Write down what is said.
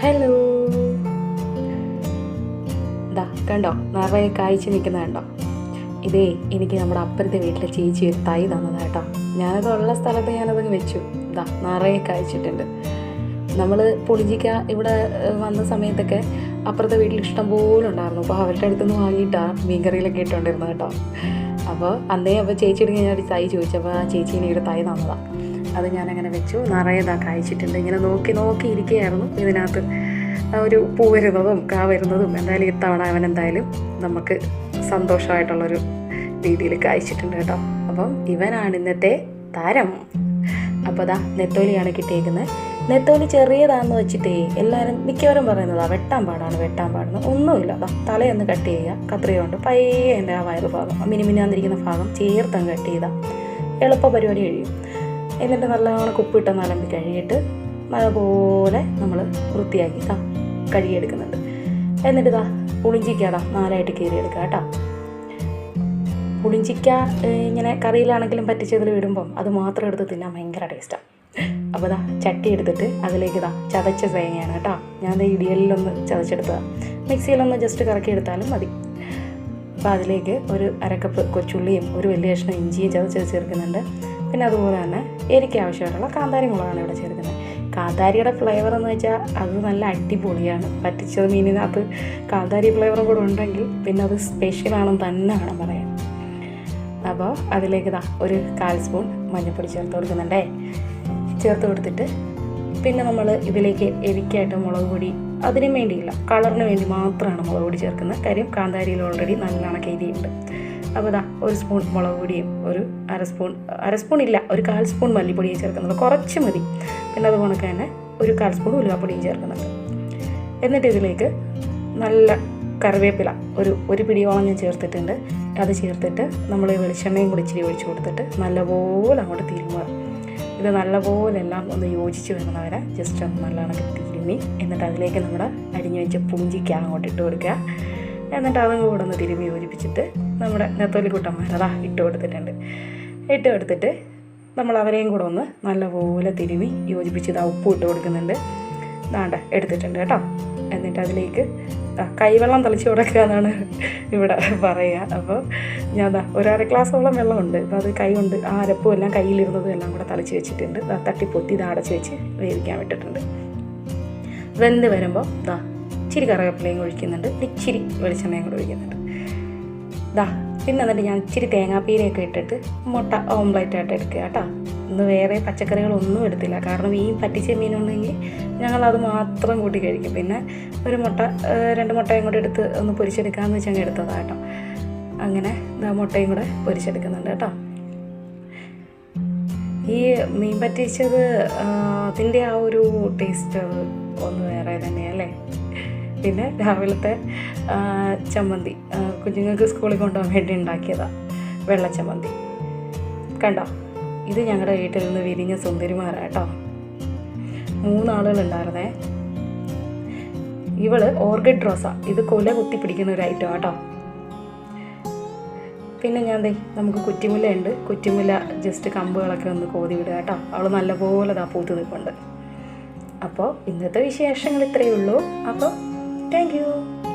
Hello ദാ കണ്ടോ? നിറയെ കായ്ച്ച് നിൽക്കുന്ന കണ്ടോ? ഇതേ എനിക്ക് നമ്മുടെ അപ്പുറത്തെ വീട്ടിലെ ചേച്ചി ഒരു തൈ തന്നതാ കേട്ടോ. ഞാനത് ഉള്ള സ്ഥലത്ത് ഞാനതങ്ങ് വെച്ചു. ദാ നിറയെ കായ്ച്ചിട്ടുണ്ട് നമ്മൾ പൊളിജിക്ക ഇവിടെ വന്ന സമയത്തൊക്കെ അപ്പുറത്തെ വീട്ടിൽ ഇഷ്ടം പോലെ ഉണ്ടായിരുന്നു. അപ്പോൾ അവരുടെ അടുത്തുനിന്ന് വാങ്ങിയിട്ടാണ് മീൻകറിയിലൊക്കെ ഇട്ടുകൊണ്ടിരുന്നത് കേട്ടോ. അപ്പോൾ അന്നേ അപ്പോൾ ചേച്ചിയുടെ ഞാൻ ഒരു തൈ ചോദിച്ചപ്പോൾ ആ ചേച്ചി എനിക്കൊരു തൈ തന്നതാണ് അത് ഞാനങ്ങനെ വെച്ചു. നിറയെ ഇതാ കായ്ച്ചിട്ടുണ്ട്. ഇങ്ങനെ നോക്കി നോക്കി ഇരിക്കുകയായിരുന്നു. ഇതിനകത്ത് ആ ഒരു പൂ വരുന്നതും കാ വരുന്നതും എന്തായാലും ഇത്തവണ അവൻ എന്തായാലും നമുക്ക് സന്തോഷമായിട്ടുള്ളൊരു രീതിയിൽ കായ്ച്ചിട്ടുണ്ട് കേട്ടോ. അപ്പം ഇവനാണ് ഇന്നത്തെ താരം. അപ്പോൾ അതാ നെത്തോലിയാണ് കിട്ടിയേക്കുന്നത് നെത്തോലി ചെറിയതാണെന്ന് വെച്ചിട്ടേ എല്ലാവരും മിക്കവരും പറയുന്നതാ വെട്ടാൻ പാടാണ് വെട്ടാൻ പാടുന്നത് ഒന്നുമില്ല അതാ തലയൊന്ന് കട്ട് ചെയ്യുക. കത്രിക കൊണ്ട് പയ്യെ എന്റെ ആ വയറ് ഭാഗം ആ മിനിമിനാന്നിരിക്കുന്ന ഭാഗം ചേർത്തങ്ങ് കട്ട് ചെയ്താൽ എളുപ്പ പരിപാടി കഴിയും. എന്നിട്ട് നല്ലവണ്ണം കുപ്പിട്ട് നലമ്പി കഴുകിയിട്ട് നല്ലപോലെ നമ്മൾ വൃത്തിയാക്കി താ കഴുകിയെടുക്കുന്നുണ്ട്. എന്നിട്ട് ഇതാ പുളിഞ്ചിക്കാതാ നാലായിട്ട് കീറിയെടുക്കുക കേട്ടോ. പുളിഞ്ചിക്ക ഇങ്ങനെ കറിയിലാണെങ്കിലും പറ്റിച്ചതിൽ ഇടുമ്പം അത് മാത്രം എടുത്ത് തിന്നാൻ ഭയങ്കര ടേസ്റ്റാണ് അപ്പോൾ ഇതാ ചട്ടി എടുത്തിട്ട് അതിലേക്ക് ഇതാ ചതച്ച തേങ്ങയാണ് കേട്ടോ. ഞാൻ ഇടിയലിലൊന്ന് ചതച്ചെടുത്തതാണ് മിക്സിയിലൊന്ന് ജസ്റ്റ് കറക്കി എടുത്താലും മതി. അപ്പോൾ അതിലേക്ക് ഒരു അരക്കപ്പ് കൊച്ചുള്ളിയും ഒരു വലിയ കഷ്ണം ഇഞ്ചിയും ചതച്ച് ചേർക്കുന്നുണ്ട്. പിന്നെ അതുപോലെ തന്നെ എനിക്ക് ആവശ്യമായിട്ടുള്ള കാന്താരി മുളകാണ് ഇവിടെ ചേർക്കുന്നത്. കാന്താരിയുടെ ഫ്ലേവർ എന്ന് വെച്ചാൽ അത് നല്ല അടിപൊളിയാണ്. പറ്റിച്ചത് മീനിനകത്ത് കാന്താരി ഫ്ലേവറും കൂടെ ഉണ്ടെങ്കിൽ പിന്നെ അത് സ്പെഷ്യലാണെന്ന് തന്നെ വേണം പറയാൻ. അപ്പോൾ അതിലേക്ക് ഇതാ ഒരു കാൽ സ്പൂൺ മഞ്ഞൾപ്പൊടി ചേർത്ത് കൊടുക്കുന്നുണ്ടേ. ചേർത്ത് കൊടുത്തിട്ട് പിന്നെ നമ്മൾ ഇതിലേക്ക് എരിക്കായിട്ട് മുളക് പൊടി അതിനു വേണ്ടിയില്ല. കളറിന് വേണ്ടി മാത്രമാണ് മുളക് പൊടി ചേർക്കുന്നത്. കാര്യം കാന്താരിയിൽ ഓൾറെഡി നല്ലോണം കരിയുണ്ട് അപ്പോൾ ഇതാ ഒരു സ്പൂൺ മുളക് പൊടിയും ഒരു അര സ്പൂൺ അര സ്പൂൺ ഇല്ല ഒരു കാൽ സ്പൂൺ മല്ലിപ്പൊടിയും ചേർക്കുന്നുള്ളൂ കുറച്ച് മതി. പിന്നെ അതുപോലെ തന്നെ ഒരു കാൽ സ്പൂൺ ഉലുവാപ്പൊടിയും ചേർക്കുന്നുണ്ട്. എന്നിട്ട് ഇതിലേക്ക് നല്ല കറിവേപ്പില ഒരു ഒരു പിടിയോളം ഞാൻ ചേർത്തിട്ടുണ്ട്. അത് ചേർത്തിട്ട് നമ്മൾ വെളിച്ചെണ്ണയും കൂടി ഇച്ചിരി ഒഴിച്ച് കൊടുത്തിട്ട് നല്ലപോലെ അങ്ങോട്ട് തിരുമുക. ഇത് നല്ലപോലെ എല്ലാം ഒന്ന് യോജിച്ച് വരുന്നവരെ ജസ്റ്റ് ഒന്ന് നല്ലവണ്ണം തിരുമി. എന്നിട്ട് അതിലേക്ക് നമ്മുടെ അരിഞ്ഞു വെച്ച പൂഞ്ചിക്ക അങ്ങോട്ട് ഇട്ട് കൊടുക്കുക. എന്നിട്ട് അതും കൂടെ ഒന്ന് തിരുമ്മി യോജിപ്പിച്ചിട്ട് നമ്മുടെ നെത്തോലി കുട്ടന്മാരതാ ഇട്ട് കൊടുത്തിട്ടുണ്ട്. ഇട്ട് കൊടുത്തിട്ട് നമ്മൾ അവരെയും കൂടെ ഒന്ന് നല്ലപോലെ തിരുമ്മി യോജിപ്പിച്ച് ഇതാ ഉപ്പ് ഇട്ട് കൊടുക്കുന്നുണ്ട്. ദാണ്ട എടുത്തിട്ടുണ്ട് കേട്ടോ. എന്നിട്ട് അതിലേക്ക് കൈവെള്ളം തളിച്ച് കൊടുക്കുക എന്നാണ് ഇവിടെ പറയുക. അപ്പോൾ ഞാൻ ഒരര ഗ്ലാസ്സോളം വെള്ളമുണ്ട്. അപ്പോൾ അത് കൈ കൊണ്ട് ആ അരപ്പും എല്ലാം കയ്യിലിരുന്നതും എല്ലാം കൂടെ തളിച്ച് വെച്ചിട്ടുണ്ട്. തട്ടിപ്പൊത്തി ഇത് അടച്ച് വെച്ച് വേവിക്കാൻ വിട്ടിട്ടുണ്ട്. വെന്ത് വരുമ്പോൾ ദാ ഇച്ചിരി കറിവേപ്പിലയും ഒഴിക്കുന്നുണ്ട്. ഇച്ചിരി വെളിച്ചെണ്ണയും കൂടെ ഒഴിക്കുന്നുണ്ട്. ദാ പിന്നെ എന്നിട്ട് ഞാൻ ഇച്ചിരി തേങ്ങാപ്പീരയൊക്കെ ഇട്ടിട്ട് മുട്ട ഓംലൈറ്റ് ആയിട്ട് എടുക്കുക കേട്ടോ. ഇന്ന് വേറെ പച്ചക്കറികളൊന്നും എടുത്തില്ല. കാരണം ഈ പറ്റിച്ച മീനുണ്ടെങ്കിൽ ഞങ്ങൾ അത് മാത്രം കൂട്ടി കഴിക്കും. പിന്നെ ഒരു മുട്ട രണ്ട് മുട്ടയും കൂടെ എടുത്ത് ഒന്ന് പൊരിച്ചെടുക്കാമെന്ന് വെച്ചാൽ ഞാൻ എടുത്തതാണ് കേട്ടോ. അങ്ങനെ ഇതാ മുട്ടയും കൂടെ പൊരിച്ചെടുക്കുന്നുണ്ട് കേട്ടോ. ഈ മീൻ പറ്റിച്ചത് അതിന്റെ ആ ഒരു ടേസ്റ്റ് ഒന്ന് വേറെ തന്നെയല്ലേ പിന്നെ രാവിലത്തെ ചമ്മന്തി. കുഞ്ഞുങ്ങൾക്ക് സ്കൂളിൽ കൊണ്ടുപോകാൻ വേണ്ടി ഉണ്ടാക്കിയതാണ് വെള്ളച്ചമ്മന്തി കണ്ടോ? ഇത് ഞങ്ങളുടെ വീട്ടിൽ നിന്ന് വിരിഞ്ഞ സുന്ദരിമാരാണ് കേട്ടോ മൂന്നാളുകളുണ്ടായിരുന്നേ. ഇവൾ ഓർഗിഡ് റോസ. ഇത് കൊല കുത്തി പിടിക്കുന്ന ഒരു ഐറ്റം കേട്ടോ പിന്നെ ഞാൻ ദേ നമുക്ക് കുറ്റിമുല ഉണ്ട് കുറ്റിമുല ജസ്റ്റ് കമ്പുകളൊക്കെ ഒന്ന് കോതി വിടുക കേട്ടോ അവൾ നല്ലപോലെ ദാ പൂത്ത് നിൽപ്പുണ്ട്. അപ്പോൾ ഇന്നത്തെ വിശേഷങ്ങൾ ഇത്രയേ ഉള്ളൂ. അപ്പോൾ Thank you.